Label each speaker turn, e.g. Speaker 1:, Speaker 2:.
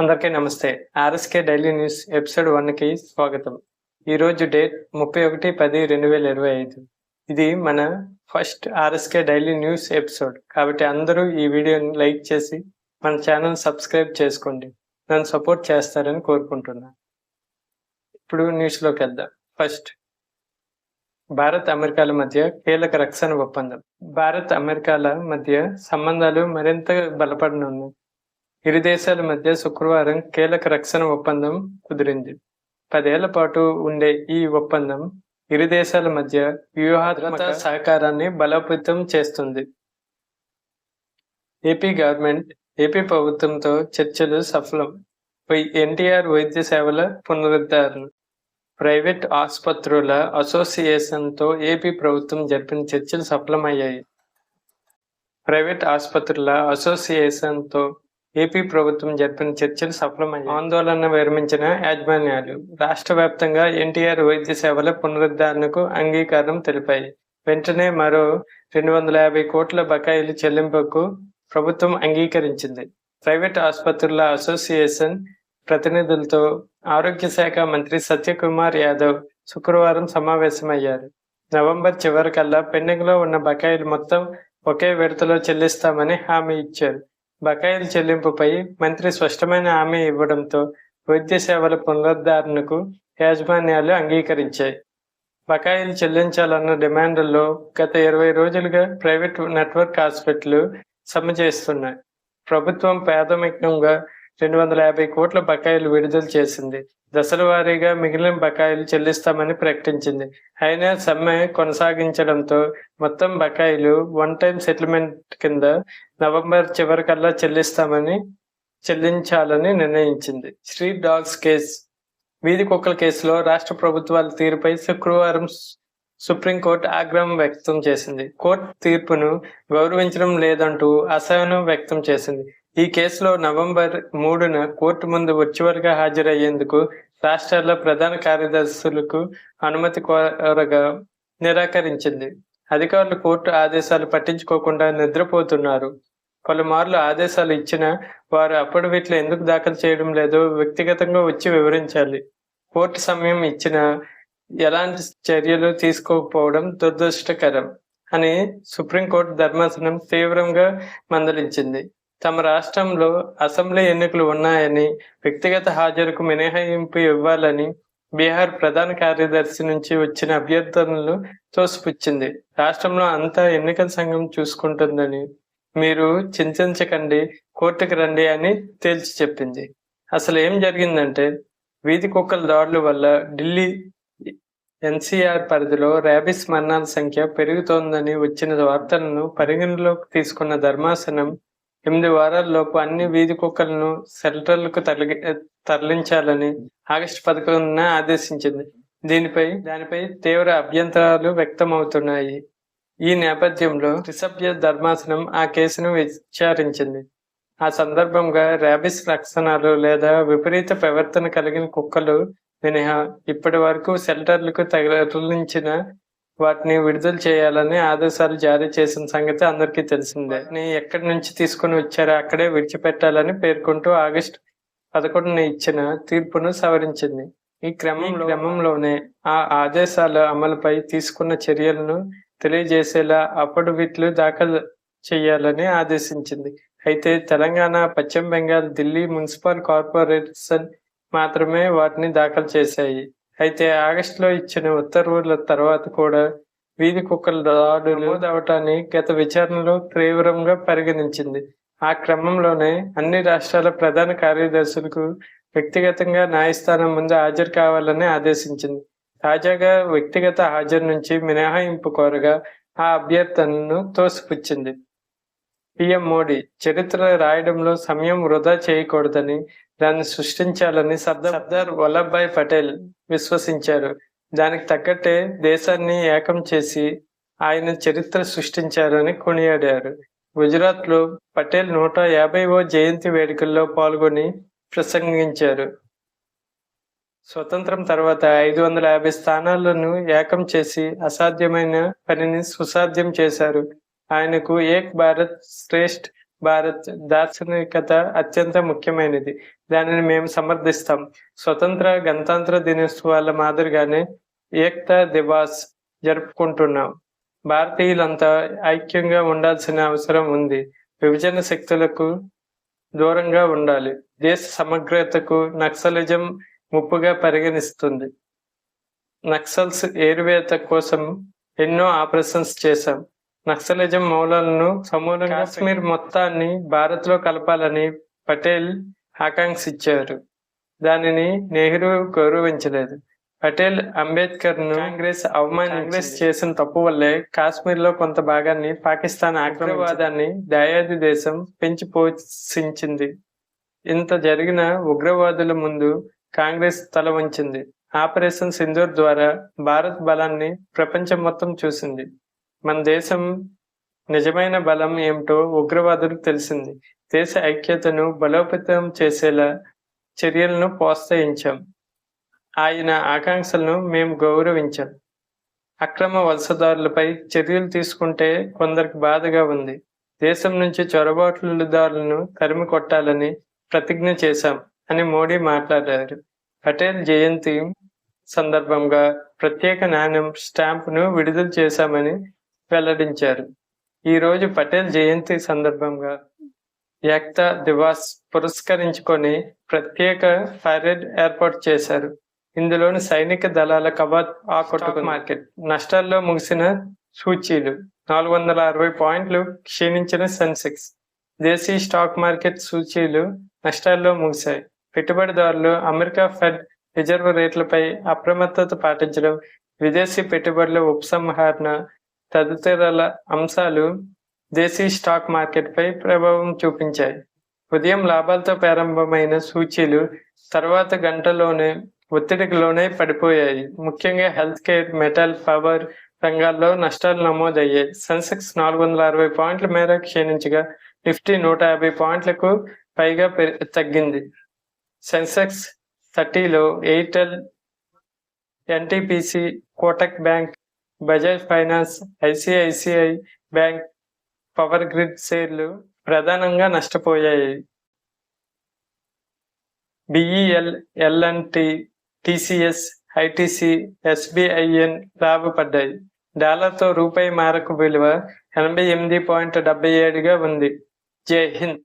Speaker 1: అందరికీ నమస్తే. RSK daily news episode వన్కి స్వాగతం. ఈరోజు డేట్ ముప్పై ఒకటి పది రెండు వేల ఇరవై ఐదు. ఇది మన first RSK daily news episode. కాబట్టి అందరూ ఈ వీడియోని లైక్ చేసి మన ఛానల్ సబ్స్క్రైబ్ చేసుకోండి. నన్ను సపోర్ట్ చేస్తారని కోరుకుంటున్నాను ఇప్పుడు న్యూస్లోకి వెళ్దాం. ఫస్ట్ భారత్ అమెరికాల మధ్య కీలక రక్షణ ఒప్పందం. భారత్ అమెరికాల మధ్య సంబంధాలు మరింత బలపడనున్నాయి. ఇరు దేశాల మధ్య శుక్రవారం కీలక రక్షణ ఒప్పందం కుదిరింది. పదేళ్ళ పాటు ఉండే ఈ ఒప్పందం ఇరు దేశాల మధ్య వ్యూహాత్మక సహకారాన్ని బలోపేతం చేస్తుంది. ఏపీ గవర్నమెంట్ ఏపీ ప్రభుత్వంతో చర్చలు సఫలం. ఎన్టీఆర్ వైద్య సేవల పునరుద్ధరణ. ప్రైవేట్ ఆసుపత్రుల అసోసియేషన్తో ఏపీ ప్రభుత్వం జరిపిన చర్చలు సఫలమయ్యాయి. ప్రైవేట్ ఆసుపత్రుల అసోసియేషన్తో ఏపీ ప్రభుత్వం జరిపిన చర్చలు సఫలమయ్యాయి. ఆందోళన విరమించిన యాజమాన్యాలు రాష్ట్ర వ్యాప్తంగా ఎన్టీఆర్ వైద్య సేవల పునరుద్ధరణకు అంగీకారం తెలిపాయి. వెంటనే మరో రెండు వందల యాభై కోట్ల బకాయిలు చెల్లింపుకు ప్రభుత్వం అంగీకరించింది. ప్రైవేట్ ఆసుపత్రుల అసోసియేషన్ ప్రతినిధులతో ఆరోగ్య శాఖ మంత్రి సత్యకుమార్ యాదవ్ శుక్రవారం సమావేశమయ్యారు. నవంబర్ చివరికల్లా పెండింగ్లో ఉన్న బకాయిలు మొత్తం ఒకే విడతలో చెల్లిస్తామని హామీ ఇచ్చారు. బకాయిల చెల్లింపుపై మంత్రి స్పష్టమైన హామీ ఇవ్వడంతో వైద్య సేవల పునరుద్ధరణకు యాజమాన్యాలు అంగీకరించాయి. బకాయిలు చెల్లించాలన్న డిమాండ్లో గత ఇరవై రోజులుగా ప్రైవేట్ నెట్వర్క్ హాస్పిటల్ సమ్మె చేస్తున్నాయి. ప్రభుత్వం ప్రాథమికంగా రెండు వందల యాభై కోట్ల బకాయిలు విడుదల చేసింది. దశల వారీగా మిగిలిన బకాయిలు చెల్లిస్తామని ప్రకటించింది. అయినా సమ్మె కొనసాగించడంతో మొత్తం బకాయిలు వన్ టైం సెటిల్మెంట్ కింద నవంబర్ చివరికల్లా చెల్లిస్తామని చెల్లించాలని నిర్ణయించింది. Stray dogs case. వీధి కుక్కల కేసులో రాష్ట్ర ప్రభుత్వాల తీరుపై శుక్రవారం సుప్రీంకోర్టు ఆగ్రహం వ్యక్తం చేసింది. కోర్టు తీర్పును గౌరవించడం లేదంటూ అసహనం వ్యక్తం చేసింది. ఈ కేసులో నవంబర్ మూడున కోర్టు ముందు వర్చువల్గా హాజరయ్యేందుకు రాష్ట్రాల ప్రధాన కార్యదర్శులకు అనుమతి కోరగా నిరాకరించింది. అధికారులు కోర్టు ఆదేశాలు పట్టించుకోకుండా నిద్రపోతున్నారు. పలుమార్లు ఆదేశాలు ఇచ్చినా వారు అఫిడవిట్లు ఎందుకు దాఖలు చేయడం లేదో వ్యక్తిగతంగా వచ్చి వివరించాలి. కోర్టు సమయం ఇచ్చిన ఎలాంటి చర్యలు తీసుకోకపోవడం దురదృష్టకరం అని సుప్రీంకోర్టు ధర్మాసనం తీవ్రంగా మందలించింది. తమ రాష్ట్రంలో అసెంబ్లీ ఎన్నికలు ఉన్నాయని వ్యక్తిగత హాజరుకు మినహాయింపు ఇవ్వాలని బీహార్ ప్రధాన కార్యదర్శి నుంచి వచ్చిన అభ్యర్థనలు తోసిపుచ్చింది. రాష్ట్రంలో అంతా ఎన్నికల సంఘం చూసుకుంటుందని మీరు చింతించకండి కోర్టుకు రండి అని తేల్చి చెప్పింది. అసలు ఏం జరిగిందంటే వీధి కుక్కల దాడుల వల్ల ఢిల్లీ ఎన్సీఆర్ పరిధిలో ర్యాబిస్ మరణాల సంఖ్య పెరుగుతోందని వచ్చిన వార్తలను పరిగణలోకి తీసుకున్న ధర్మాసనం ఎనిమిది వారాల్లోపు అన్ని వీధి కుక్కలను సెల్టర్లకు తరలి తరలించాలని ఆగస్టు పదకొండున ఆదేశించింది. దీనిపై దానిపై తీవ్ర అభ్యంతరాలు వ్యక్తమవుతున్నాయి. ఈ నేపథ్యంలో త్రిసభ్య ధర్మాసనం ఆ కేసును విచారించింది. ఆ సందర్భంగా ర్యాబిస్ లక్షణాలు లేదా విపరీత ప్రవర్తన కలిగిన కుక్కలు మినహా ఇప్పటి వరకు సెల్టర్లకు తరలించిన వాటిని విడుదల చేయాలని ఆదేశాలు జారీ చేసిన సంగతి అందరికీ తెలిసిందే. ఎక్కడి నుంచి తీసుకొని వచ్చారో అక్కడే విడిచిపెట్టాలని పేర్కొంటూ ఆగస్టు పదకొండున ఇచ్చిన తీర్పును సవరించింది. ఈ క్రమంలో క్రమంలోనే ఆ ఆదేశాల అమలుపై తీసుకున్న చర్యలను తెలియజేసేలా అఫిడవిట్లు దాఖలు చేయాలని ఆదేశించింది. అయితే తెలంగాణ పశ్చిమ బెంగాల్ ఢిల్లీ మున్సిపల్ కార్పొరేషన్ మాత్రమే వాటిని దాఖలు చేశాయి. అయితే ఆగస్టులో ఇచ్చిన ఉత్తర్వుల తర్వాత కూడా వీధి కుక్కల దాడులు అవటాన్ని గత విచారణలో తీవ్రంగా పరిగణించింది. ఆ క్రమంలోనే అన్ని రాష్ట్రాల ప్రధాన కార్యదర్శులకు వ్యక్తిగతంగా న్యాయస్థానం ముందు హాజరు కావాలని ఆదేశించింది. తాజాగా వ్యక్తిగత హాజరు నుంచి మినహాయింపు కోరగా ఆ అభ్యర్థనను తోసిపుచ్చింది. పిఎం మోడీ చరిత్ర రాయడంలో సమయం వృధా చేయకూడదని దాన్ని సృష్టించాలని సర్దార్ సర్దార్ వల్లభాయ్ పటేల్ విశ్వసించారు. దానికి తగ్గట్టే దేశాన్ని ఏకం చేసి ఆయన చరిత్ర సృష్టించారని కొనియాడారు. గుజరాత్లో పటేల్ నూట యాభైవ జయంతి వేడుకల్లో పాల్గొని ప్రసంగించారు. స్వతంత్రం తర్వాత ఐదు వందల యాభై స్థానాలను ఏకం చేసి అసాధ్యమైన పనిని సుసాధ్యం చేశారు. ఆయనకు ఏక్ భారత్ శ్రేష్ఠ భారత్ దార్శనికత అత్యంత ముఖ్యమైనది. దానిని మేము సమర్థిస్తాం. స్వతంత్ర గణతంత్ర దినోత్సవాల మాదిరిగానే ఏక్తా దివాస్ జరుపుకుంటున్నాం. భారతీయులంతా ఐక్యంగా ఉండాల్సిన అవసరం ఉంది. విభజన శక్తులకు దూరంగా ఉండాలి. దేశ సమగ్రతకు నక్సలిజం ముప్పుగా పరిగణిస్తుంది. నక్సల్స్ ఏరువేత కోసం ఎన్నో ఆపరేషన్స్ చేశాం. నక్సలిజం మూలాలను సమూలంగా కాశ్మీర్ మొత్తాన్ని భారత్లో కలపాలని పటేల్ ఆకాంక్షించారు దానిని నెహ్రూ గౌరవించలేదు. పటేల్ అంబేద్కర్ను కాంగ్రెస్ అవమాన కాంగ్రెస్ చేసిన తప్పు వల్లే కాశ్మీర్లో కొంత భాగాన్ని పాకిస్తాన్ ఆగ్రవాదాన్ని దాయాది దేశం పెంచి పోషించింది. ఇంత జరిగిన ఉగ్రవాదుల ముందు కాంగ్రెస్ తల వంచింది. ఆపరేషన్ సింధూర్ ద్వారా భారత్ బలాన్ని ప్రపంచం మొత్తం చూసింది. మన దేశం నిజమైన బలం ఏమిటో ఉగ్రవాదులకు తెలిసింది. దేశ ఐక్యతను బలోపేతం చేసేలా చర్యలను ప్రోత్సహించాం. ఆయన ఆకాంక్షలను మేము గౌరవించాం. అక్రమ వలసదారులపై చర్యలు తీసుకుంటే కొందరికి బాధగా ఉంది. దేశం నుంచి చొరబాట్లుదారులను తరిమి కొట్టాలని ప్రతిజ్ఞ చేశాం అని మోడీ మాట్లాడారు. పటేల్ జయంతి సందర్భంగా ప్రత్యేక నాణ్యం స్టాంపును విడుదల చేశామని వెల్లడించారు. ఈ రోజు పటేల్ జయంతి సందర్భంగా ఏక్తా దివాస్ పురస్కరించుకొని ప్రత్యేక పరేడ్ ఏర్పాటు చేశారు. ఇందులోని సైనిక దళాల కవాత్ ఆకొట్టుకు మార్కెట్. నష్టాల్లో ముగిసిన సూచీలు. నాలుగు వందల అరవై పాయింట్లు క్షీణించిన సెన్సెక్స్. దేశీయ స్టాక్ మార్కెట్ సూచీలు నష్టాల్లో ముగిశాయి. పెట్టుబడిదారులు అమెరికా ఫెడ్ రిజర్వ్ రేట్లపై అప్రమత్తత పాటించడం విదేశీ పెట్టుబడుల ఉపసంహరణ తదితరాల అంశాలు దేశీ స్టాక్ మార్కెట్పై ప్రభావం చూపించాయి. ఉదయం లాభాలతో ప్రారంభమైన సూచీలు తర్వాత గంటలోనే ఒత్తిడికి లోనే పడిపోయాయి. ముఖ్యంగా హెల్త్ కేర్ మెటల్ పవర్ రంగాల్లో నష్టాలు నమోదయ్యాయి. సెన్సెక్స్ నాలుగు వందల అరవై పాయింట్ల మేర క్షీణించగా నిఫ్టీ నూట యాభై పాయింట్లకు పైగా తగ్గింది. Sensex థర్టీలో Airtel NTPC Kotak bank Bajaj finance ICICI bank power grid షేర్లు ప్రధానంగా నష్టపోయాయి. BEL LNT TCS ITC SBIN లాభపడ్డాయి. డాలర్తో రూపాయి మారకు విలువ ఎనభై ఎనిమిది పాయింట్ డెబ్బై ఏడుగా ఉంది. జై హింద్!